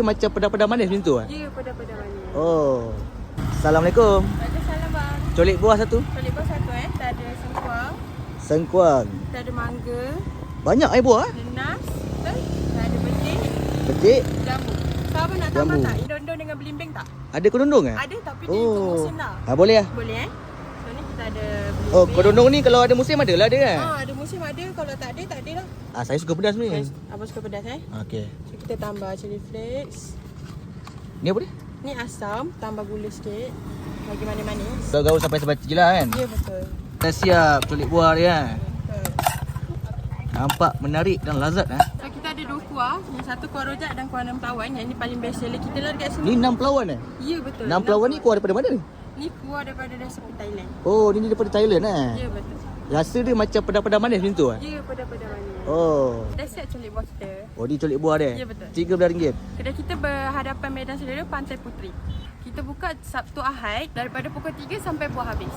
dia macam pedas-pedas manis macam tu kan? Ya, pada-pada manis. Oh. Assalamualaikum. Waalaikumsalam bang. Colik buah satu. Colik bawah satu eh. Kita ada sengkuang, Sengkuang. kita ada mangga, Banyak eh buah eh? ada nas, betul? Kita ada betik, Petik. jambu. Sabar nak tambah Jambu. tak? Indon-indon dengan belimbing tak? Ada kedondong eh? Ada tapi dia ikut Oh. musim lah. Ha, boleh lah. Boleh eh? So ni kita ada belimbing. Oh, kedondong ni kalau ada musim ada lah dia kan? Ah, ada musim ada. Kalau tak ada, tak ada lah. Ah, saya suka pedas ni. Abang suka pedas eh? Okey. Kita tambah chili flakes. Ni apa dia? Ni asam, tambah gula sikit. Bagi manis-manis. Gaul-gaul sampai sebati je lah kan? Ya betul. Dah siap colik buah dia kan? betul. Nampak menarik dan lazat eh? So kita ada dua kuah. Yang satu kuah rojak dan kuah enam pelawan. Yang ni paling best seller kita lah dekat Ni sini. enam pelawan eh? Ya betul. Enam pelawan ni kuah daripada mana ni? Ni kuah daripada resepi Thailand. Oh, ni daripada Thailand eh? Ya betul. Rasa dia macam pedas-pedas manis macam tu eh? Ya pada-pada manis. Oh. Dah siap colik buah kita. Oh, ni colik buah dia? Ya, betul. RM13. Kedai kita berhadapan Medan Saudara Pantai Puteri. Kita buka Sabtu Ahad daripada pukul 3 sampai buah habis.